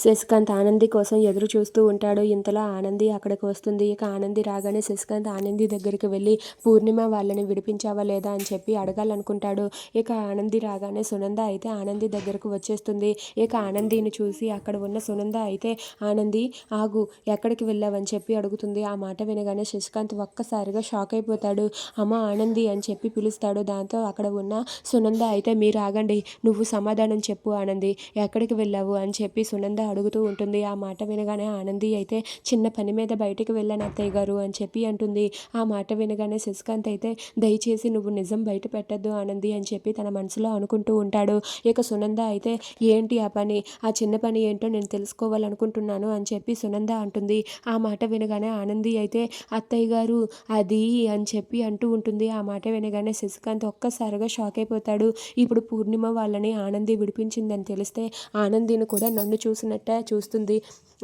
శశికాంత్ ఆనంది కోసం ఎదురు చూస్తూ ఉంటాడు. ఇంతలో ఆనంది అక్కడికి వస్తుంది. ఇక ఆనంది రాగానే శశికాంత్ ఆనంది దగ్గరికి వెళ్ళి పూర్ణిమ వాళ్ళని విడిపించావా లేదా అని చెప్పి అడగాలనుకుంటాడు. ఇక ఆనంది రాగానే సునంద అయితే ఆనంది దగ్గరకు వచ్చేస్తుంది. ఇక ఆనందిని చూసి అక్కడ ఉన్న సునంద అయితే ఆనంది ఆగు ఎక్కడికి వెళ్ళావని చెప్పి అడుగుతుంది. ఆ మాట వినగానే శశికాంత్ ఒక్కసారిగా షాక్ అయిపోతాడు. అమ్మ ఆనంది అని చెప్పి పిలుస్తాడు. దాంతో అక్కడ ఉన్న సునంద అయితే మీరు ఆగండి నువ్వు సమాధానం చెప్పు ఆనంది ఎక్కడికి వెళ్ళావు? అని చెప్పి సునంద అడుగుతూ ఉంటుంది. ఆ మాట వినగానే ఆనంది అయితే చిన్న పని మీద బయటికి వెళ్ళాను అత్తయ్య గారు అని చెప్పి అంటుంది. ఆ మాట వినగానే శశికాంత్ అయితే దయచేసి నువ్వు నిజం బయట పెట్టద్దు ఆనంది అని చెప్పి తన మనసులో అనుకుంటూ ఉంటాడు. ఇక సునంద అయితే ఏంటి ఆ పని? ఆ చిన్న పని ఏంటో నేను తెలుసుకోవాలనుకుంటున్నాను అని చెప్పి సునంద అంటుంది. ఆ మాట వినగానే ఆనంది అయితే అత్తయ్య గారు అది అని చెప్పి అంటూ ఉంటుంది. ఆ మాట వినగానే శశికాంత్ ఒక్కసారిగా షాక్ అయిపోతాడు. ఇప్పుడు పూర్ణిమ వాళ్ళని ఆనంది విడిపించిందని తెలిస్తే ఆనందిని కూడా నన్ను చూసిన చూస్తుంది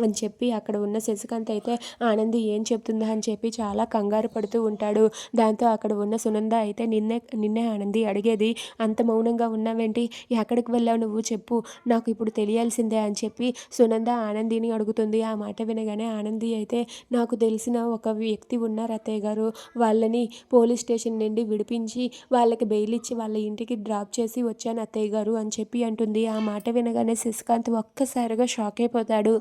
అని చెప్పి అక్కడ ఉన్న శశికాంత్ అయితే ఆనంది ఏం చెప్తుందా? అని చెప్పి చాలా కంగారు పడుతూ ఉంటాడు. దాంతో అక్కడ ఉన్న సునంద అయితే నిన్నే నిన్నే ఆనంది అడిగేది అంత మౌనంగా ఉన్నావేంటి? ఎక్కడికి వెళ్ళావు నువ్వు? చెప్పు. నాకు ఇప్పుడు తెలియాల్సిందే అని చెప్పి సునంద ఆనందిని అడుగుతుంది. ఆ మాట వినగానే ఆనంది అయితే నాకు తెలిసిన ఒక వ్యక్తి ఉన్నారు అత్తయ్య గారు. వాళ్ళని పోలీస్ స్టేషన్ నుండి విడిపించి వాళ్ళకి బెయిల్ ఇచ్చి వాళ్ళ ఇంటికి డ్రాప్ చేసి వచ్చాను అత్తయ్య గారు అని చెప్పి అంటుంది. ఆ మాట వినగానే శశికాంత్ ఒక్కసారిగా షాక్ అయిపోతాడు.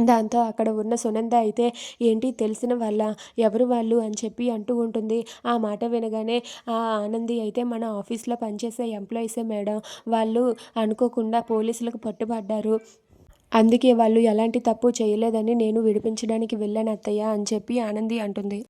దాంతో అక్కడ ఉన్న సునంద అయితే ఏంటి తెలిసిన వాళ్ళ? ఎవరు వాళ్ళు? అని చెప్పి అంటూ ఉంటుంది. ఆ మాట వినగానే ఆ ఆనంది అయితే మన ఆఫీస్లో పనిచేసే ఎంప్లాయీసే మేడం. వాళ్ళు అనుకోకుండా పోలీసులకు పట్టుబడ్డారు. అందుకే వాళ్ళు ఎలాంటి తప్పు చేయలేదని నేను విడిపించడానికి వెళ్ళాను అత్తయ్య అని చెప్పి ఆనంది అంటుంది.